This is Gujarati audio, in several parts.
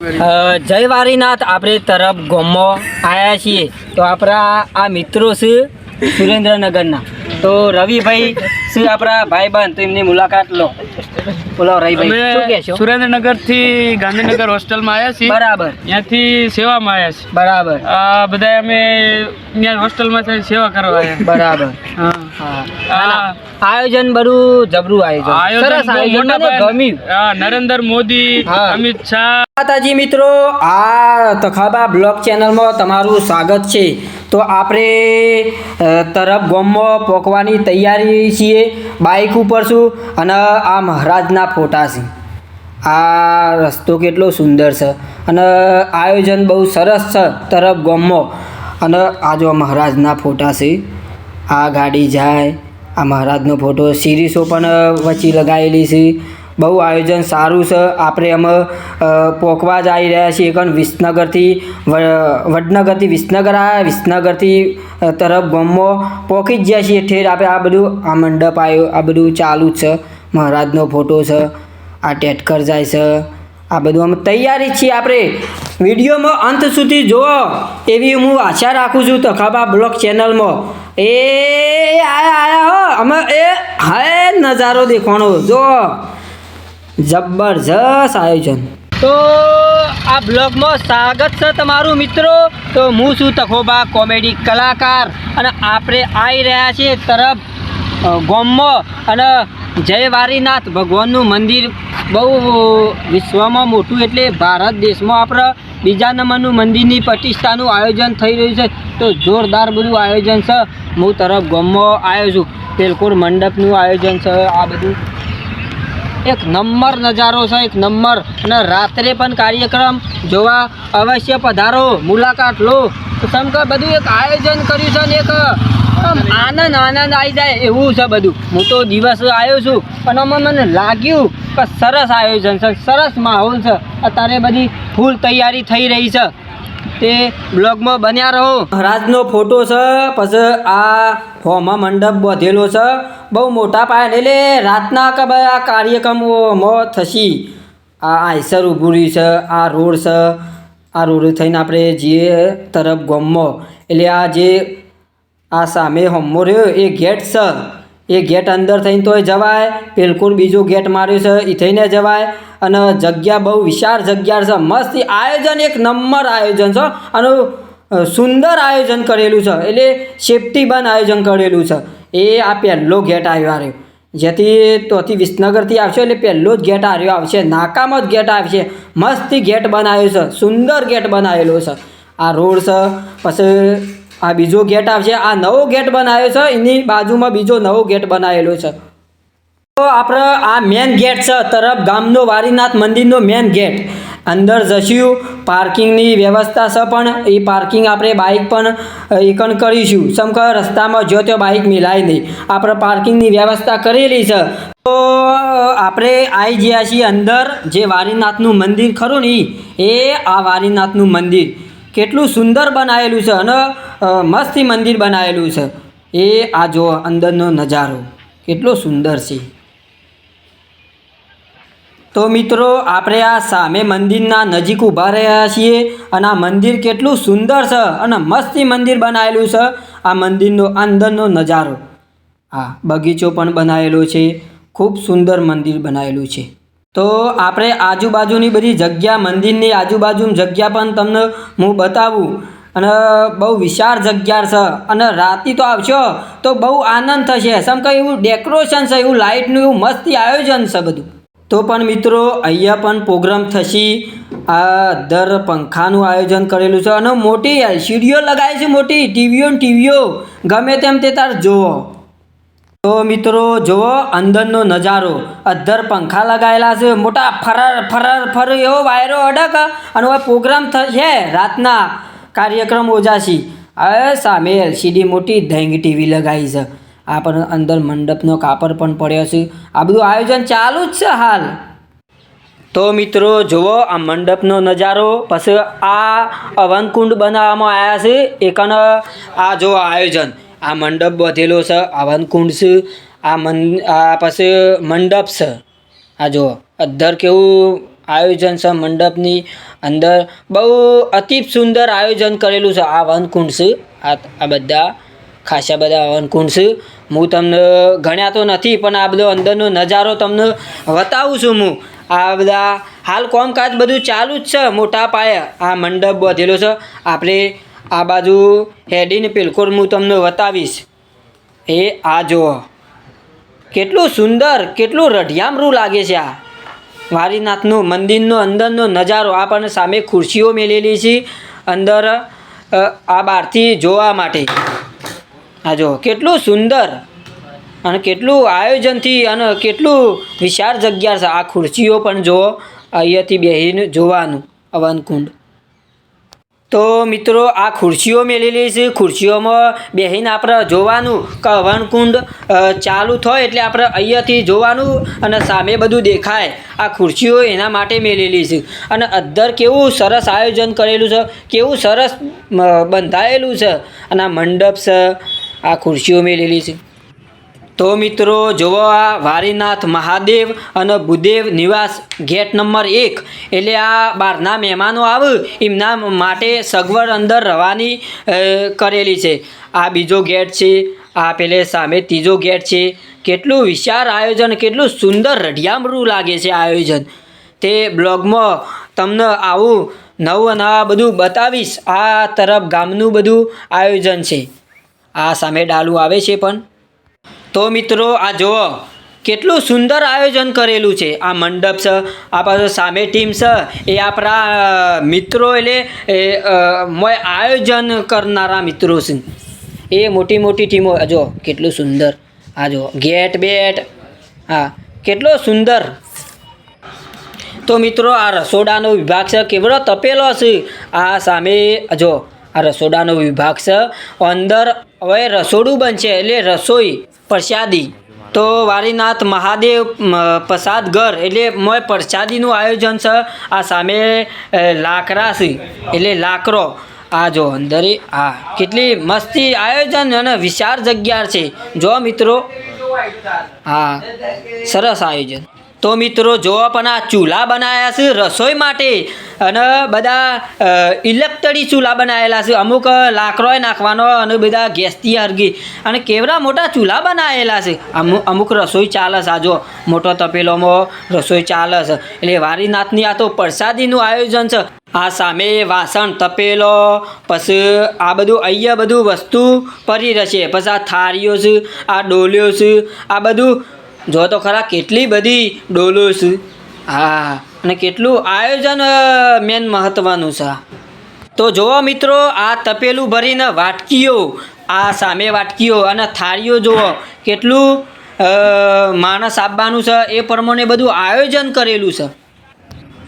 જય વારીનાથ. આપણે તરફ ગોમમાં આવ્યા છીએ. તો આપણા આ મિત્રો છે સુરેન્દ્રનગરના. તો રવિભાઈ છે આપણા ભાઈબંધ. તો એમની મુલાકાત લો. બોલો રવિભાઈ શું કહેશો સુરેન્દ્રનગરથી ગાંધીનગર હોસ્ટેલમાં આવ્યા છીએ. બરાબર. ત્યાંથી સેવામાં આવ્યા છીએ. બરાબર. આ બધા અમે ત્યાં હોસ્ટેલમાં થઈને સેવા કરવા આવ્યા બરાબર. હા. હા. આયોજન બધું જબરું આયોજન. આયોજન સરસ આયોજન મને ગમ્યું. નરેન્દ્ર મોદી અમિત શાહ. માતાજી મિત્રો આ તખાબા બ્લોગ ચેનલમાં તમારું સ્વાગત છે. તો આપણે તરફ ગામમાં પોકવાની તૈયારી છીએ. બાઇક ઉપર છું અને આ મહારાજના ફોટા છે. આ રસ્તો કેટલો સુંદર છે. અને આયોજન બહુ સરસ છે તરફ ગામમાં અને આ જો મહારાજના ફોટા છે, આ ગાડી જાય. આ મહારાજનો ફોટો સિરીસો પણ વચ્ચે લગાવેલી છે. બહુ આયોજન સારું છે. આપણે અમે પોકવા જ આવી રહ્યા છીએ. કારણ વિસનગરથી વડનગરથી વિસનગર આવ્યા વિસનગરથી તરફ ગમો પોકી જ ગયા છીએ. ઠેર આપણે આ બધું, આ મંડપ આવ્યો આ બધું ચાલુ જ છે. મહારાજનો ફોટો છે. આ ટેટકર જાય છે. આ બધું અમે તૈયારી છીએ આપણે. વિડીયોમાં અંત સુધી જુઓ. એવી હું આશા રાખું છું તખાબા બ્લોગ ચેનલમાં. એ, આયા આયા હો. અમે, એ હાય નજારો દેખવાનો. જો જબરજસ્ત આયોજન. તો આ બ્લોગમાં સ્વાગત છે તમારું મિત્રો. તો હું છું તખોબા, કોમેડી કલાકાર. અને આપણે આવી રહ્યા છીએ તરફ ગોમમાં. અને જય વારીનાથ, ભગવાનનું મંદિર બહુ વિશ્વમાં મોટું એટલે ભારત દેશમાં આપણે બીજા નંબરનું મંદિરની પ્રતિષ્ઠાનું આયોજન થઈ રહ્યું છે. તો જોરદાર બધું આયોજન છે. હું તરફ ગામમાં આવ્યો છું. પેલકોર મંડપનું આયોજન છે, આ બધું. એક નંબર નજારો છે, એક નંબર. અને રાત્રે પણ કાર્યક્રમ જોવા અવશ્ય પધારો, મુલાકાત લો. સમકર બધું એક આયોજન કર્યું છે ને એક આનંદ આનંદ આવી જાય એવું છે બધું. હું તો દિવસ આવ્યો છું, પણ આમાં મને લાગ્યું કે સરસ આયોજન છે, સરસ માહોલ છે. અત્યારે બધી ફૂલ તૈયારી થઈ રહી છે. તે બ્લોગમાં બન્યા રહો. રાજનો ફોટો છે, પછી આ હોમાં મંડપ બાંધેલો છે. બહુ મોટા પાયા એટલે રાતના કે આ કાર્યક્રમોમાં થશી. આ આઈસર રહ્યું છે, આ રોડ છે. આ રોડ થઈને આપણે જઈએ તરફ ગોમમાં એટલે આ જે આ સામે હોમો રહ્યો એ ગેટ છે. એ ગેટ અંદર થઈને તોય જવાય બિલકુલ બીજું ગેટ માર્યું છે એ થઈને જવાય. અને જગ્યા બહુ વિશાળ જગ્યા છે, મસ્ત આયોજન, એક નંબર આયોજન છે, અને સુંદર આયોજન કરેલું છે, એટલે સેફટી બંધ આયોજન કરેલું છે. એ આ પહેલો ગેટ આવ્યો આવ્યો જેથી તોથી વિસનગરથી આવશે, એટલે પહેલો જ ગેટ આવ્યો આવશે, નાકામ જ ગેટ આવશે. મસ્તી ગેટ બનાવ્યો છે, સુંદર ગેટ બનાવેલો છે. આ રોડ છે, પછી આ બીજો ગેટ આવશે. આ નવો ગેટ બનાવ્યો છે. એની બાજુમાં બીજો નવો ગેટ બનાવેલો છે. તો આપણે આ મેન ગેટ છે, તરફ ગામનો વારીનાથ મંદિરનો મેન ગેટ અંદર જશું. પાર્કિંગની વ્યવસ્થા છે પણ એ પાર્કિંગ આપણે બાઇક પણ એકણ કરીશું. સમક રસ્તામાં જો તો બાઇક મિલાય નહીં. આપણે પાર્કિંગની વ્યવસ્થા કરેલી છે. તો આપણે આવી ગયા છીએ અંદર. જે વારીનાથનું મંદિર ખરું ને એ આ વારીનાથનું મંદિર. કેટલું સુંદર બનાવેલું છે અને મસ્તી મંદિર બનાવેલું છે. એ આ જો અંદરનો નજારો કેટલો સુંદર છે. તો મિત્રો, આપણે આ સામે મંદિરના નજીક ઊભા રહ્યા છીએ અને આ મંદિર કેટલું સુંદર છે અને મસ્તી મંદિર બનાવેલું છે. આ મંદિરનો અંદરનો નજારો. હા બગીચો પણ બનાવેલો છે. ખૂબ સુંદર મંદિર બનાવેલું છે. તો આપણે આજુબાજુની બધી જગ્યા, મંદિરની આજુબાજુની જગ્યા પણ તમને હું બતાવું. અને બહુ વિશાળ જગ્યા છે. અને રાતે તો આવશો, તો બહુ આનંદ થશે. સમ કે એવું ડેકોરેશન છે, એવું લાઇટનું એવું મસ્તી આયોજન છે બધું. તો પણ મિત્રો, અહીંયા પણ પ્રોગ્રામ થશે. આ દર પંખાનું આયોજન કરેલું છે. અને મોટી સીડીઓ લગાવી છે, મોટી ટીવીઓ ટીવીઓ. ગમે તેમ તે તાર જુઓ. તો મિત્રો, જુઓ અંદરનો નજારો. અધર પંખા લગાવેલા છે, મોટા ફરર ફરર ફર એવો વાયરો અડક અને હવે પ્રોગ્રામ થશે રાતના. કાર્યક્રમ ઓજાશી હવે સામે એલસીડી મોટી ધેંગ ટીવી લગાવી છે. આ પણ અંદર મંડપનો કાપડ પણ પડ્યો છે. આ બધું આયોજન ચાલુ જ છે હાલ. તો મિત્રો, જુઓ આ મંડપનો નજારો. પછી આ અવનકુંડ બનાવવામાં આવ્યા છે. એકન આ જો આયોજન. આ મંડપ બાંધેલો છે અવનકુંડ છે, આ મન, આ પછી મંડપ છે. આ જો અધર કેવું આયોજન છે મંડપની, અંદર બહુ અતિ સુંદર આયોજન કરેલું છે આ વનકુંડ છે. આ આ બધા ખાસા બધા વનકુંડ છે. હું તમને ગણ્યા તો નથી, પણ આ બધો અંદરનો નજારો તમને બતાવું છું હું. આ બધા, હાલ કોમકાજ બધું ચાલુ જ છે મોટા પાયે. આ મંડપ બાંધેલો છે. આપણે આ બાજુ હેડીને પેલકોર હું તમને બતાવીશ. એ આ જુઓ. કેટલું સુંદર, કેટલું રઢિયામરું લાગે છે આ. વારીનાથનું મંદિરનો અંદરનો નજારો આપણને સામે ખુરશીઓ મેલેલી છે અંદર આ બહારથી જોવા માટે. આ જો કેટલું સુંદર અને કેટલું આયોજનથી અને કેટલું વિશાળ જગ્યા છે. આ ખુરશીઓ પણ જુઓ, અહીંયાથી બેસીને જોવાનું, અવનકુંડ. તો મિત્રો, આ ખુરશીઓ મેળેલી છે. ખુરશીઓમાં બેસીને આપણે જોવાનું કે હવનકુંડ ચાલુ થાય એટલે આપણે અહીંયાથી જોવાનું અને સામે બધું દેખાય. આ ખુરશીઓ એના માટે મેળેલી છે. અને અદ્ધર કેવું સરસ આયોજન કરેલું છે. કેવું સરસ બંધાયેલું છે. અને આ મંડપ છે. આ ખુરશીઓ મેળેલી છે. તો મિત્રો, જુઓ આ વારીનાથ મહાદેવ અને ભૂદેવ નિવાસ ગેટ નંબર એક. એટલે આ બહારના મહેમાનો આવે, એમના માટે સગવડ અંદર રહેવાની કરેલી છે. આ બીજો ગેટ છે, આ પેલે સામે ત્રીજો ગેટ છે. કેટલું વિશાળ આયોજન, કેટલું સુંદર રઢિયામરું લાગે છે આયોજન. તે બ્લોગમાં તમને આવું નવું નવા બધું બતાવીશ. આ તરફ ગામનું બધું આયોજન છે. આ સામે ડાલું આવે છે પણ. તો મિત્રો, આ જુઓ, કેટલું સુંદર આયોજન કરેલું છે. આ મંડપ છે, આ પાછો સામે ટીમ છે. એ આપણા મિત્રો એટલે, એ આયોજન કરનારા મિત્રો છે. એ મોટી મોટી ટીમો જો કેટલું સુંદર. આ જો ગેટ બેટ, હા, કેટલો સુંદર. તો મિત્રો, આ રસોડાનો વિભાગ છે, કેવડો તપેલો છે. આ સામે જો આ રસોડાનો વિભાગ છે. અંદર હવે રસોડું બનશે, એટલે રસોઈ પ્રસાદી. તો વારીનાથ મહાદેવ પ્રસાદ ઘર એટલે મોય પ્રસાદીનું આયોજન છે. આ સામે લાકડા છે. એટલે લાકડો. આ જો અંદર આ કેટલી મસ્તી આયોજન અને વિશાળ જગ્યા છે. જો મિત્રો, હા, સરસ આયોજન. તો મિત્રો જો પણ આ ચૂલા બનાવ્યા છે રસોઈ માટે, અને બધા ઇલેક્ટ્રિક ચૂલા બનાવેલા છે, અમુક લાકડોય નાખવાનો અને બધા ગેસથી હરગી, અને કેવડા મોટા ચૂલા બનાવેલા છે? અમુક અમુક રસોઈ ચાલે છે આ મોટો તપેલોમાં રસોઈ ચાલે છે. એટલે વારીનાથની આ તો પ્રસાદીનું આયોજન છે. આ સામે વાસણ તપેલો, પછી આ બધું અહીંયા બધું વસ્તુ પડી રહેશે. પછી આ થાળીઓ છે, આ ડોલ્યો છે, આ બધું જો તો ખરા, કેટલી બધી ડોલો છે. હા, અને કેટલું આયોજન મેન મહત્ત્વનું છે. તો જુઓ મિત્રો, આ તપેલું ભરીને વાટકીઓ, આ સામે વાટકીઓ અને થાળીઓ જુઓ, કેટલું માણસ આપવાનું છે, એ પ્રમાણે બધું આયોજન કરેલું છે.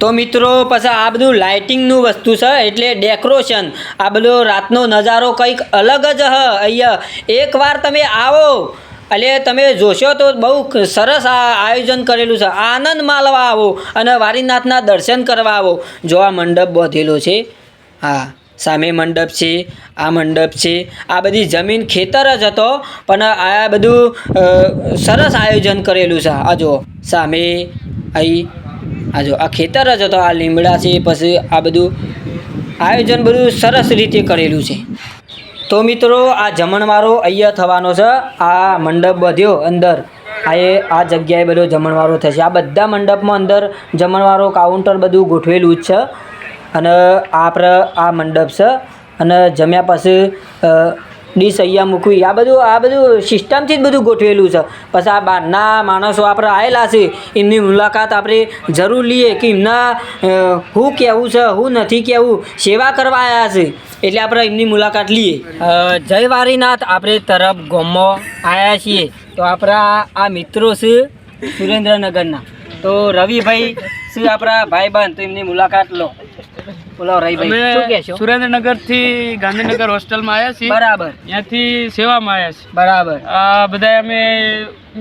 તો મિત્રો, પછી આ બધું લાઇટિંગનું વસ્તુ છે, એટલે ડેકોરેશન, આ બધો રાતનો નજારો કંઈક અલગ જ હ, અહીંયા. એકવાર તમે આવો એટલે તમે જોશો તો બહુ સરસ આ આયોજન કરેલું છે. આનંદ માલવા આવો અને વારીનાથના દર્શન કરવા આવો. જો આ મંડપ બાંધેલો છે, હા, સામે મંડપ છે, આ મંડપ છે. આ બધી જમીન ખેતર જ હતો, પણ આ બધું સરસ આયોજન કરેલું છે. આ જો સામે અહીં, આ જો આ ખેતર જ હતો, આ લીમડા છે, પછી આ બધું આયોજન બધું સરસ રીતે કરેલું છે. તો મિત્રો, આ જમણવારો અહીંયા થવાનો છે. આ મંડપ બધ્યો અંદર. આ એ, આ જગ્યાએ બધો જમણવારો થશે. આ બધા મંડપમાં અંદર જમણવારો કાઉન્ટર બધું ગોઠવેલું જ છે. અને આપણે આ મંડપ છે. અને જમ્યા પછી ડીશ અહીંયા મૂકવી. આ બધું આ બધું સિસ્ટમથી જ બધું ગોઠવેલું છે. પછી આ બહારના માણસો આપણે આવેલા છે, એમની મુલાકાત આપણે જરૂર લઈએ કે એમના શું કહેવું છે શું નથી કહેવું સેવા કરવા આવ્યા છે. એટલે આપણે એમની મુલાકાત લઈએ. જય વારીનાથ, આપણે તરફ ગામમાં આવ્યા છીએ. તો આપણા આ મિત્રો છે સુરેન્દ્રનગરના. તો રવિભાઈ શું આપણા ભાઈબંધ, તો એમની મુલાકાત લો. બોલો રવિભાઈ શું કહેશો સુરેન્દ્રનગરથી ગાંધીનગર હોસ્ટેલમાં આવ્યા છીએ. બરાબર. ત્યાંથી સેવામાં આવ્યા છીએ. બરાબર. આ બધા અમે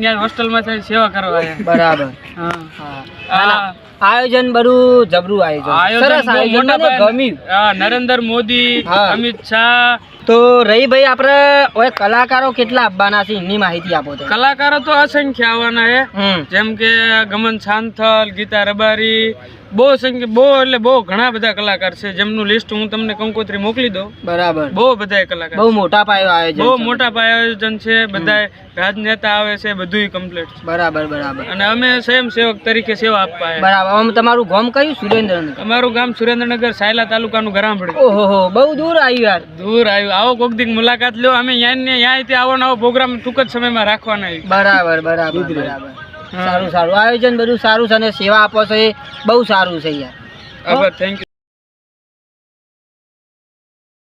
ત્યાં હોસ્ટેલમાં થઈને સેવા કરવા આવ્યા બરાબર. હા. હા. આ ના, આયોજન બધું જબરું આયોજન. આયોજન સરસ આયોજન મને ગમ્યું. હા, નરેન્દ્ર મોદી અમિત શાહ. તો રહીભાઈ આપણે હવે કલાકારો કેટલા આપવાના છે એની માહિતી આપો તો. કલાકારો તો અસંખ્ય આવવાના છે. જેમ કે ગમન શાંથલ ગીતા રબારી બહુ સંખ્યા બહુ એટલે બહુ ઘણા બધા કલાકાર છે. જેમનું લિસ્ટ હું તમને કંકોત્રી મોકલી દઉં. બરાબર. બહુ બધા કલાકાર બહુ મોટા પાયો આયોજન બહુ મોટા પાયે આયોજન છે. બધા રાજનેતા આવે છે બધુંય કમ્પ્લીટ છે. બરાબર બરાબર. અને અમે સ્વયં સેવક તરીકે સેવા આપવા બરાબર. આમ તમારું ગામ કયું? સુરેન્દ્રનગર. અમારું ગામ સુરેન્દ્રનગર સાયલા તાલુકાનું ગરામડી ઓહો બહુ દૂર આવ્યું યાર. દૂર આવ્યું. આવો કોક દી મુલાકાત લ્યો અમે યાન ને યાંથી આવો નવો પ્રોગ્રામ ટૂંક જ સમયમાં રાખવાના બરાબર બરાબર બરાબર. સારું સારું. આયોજન બધું સારું છે અને સેવા આપો છો એ બહુ સારું છે યાર. Thank you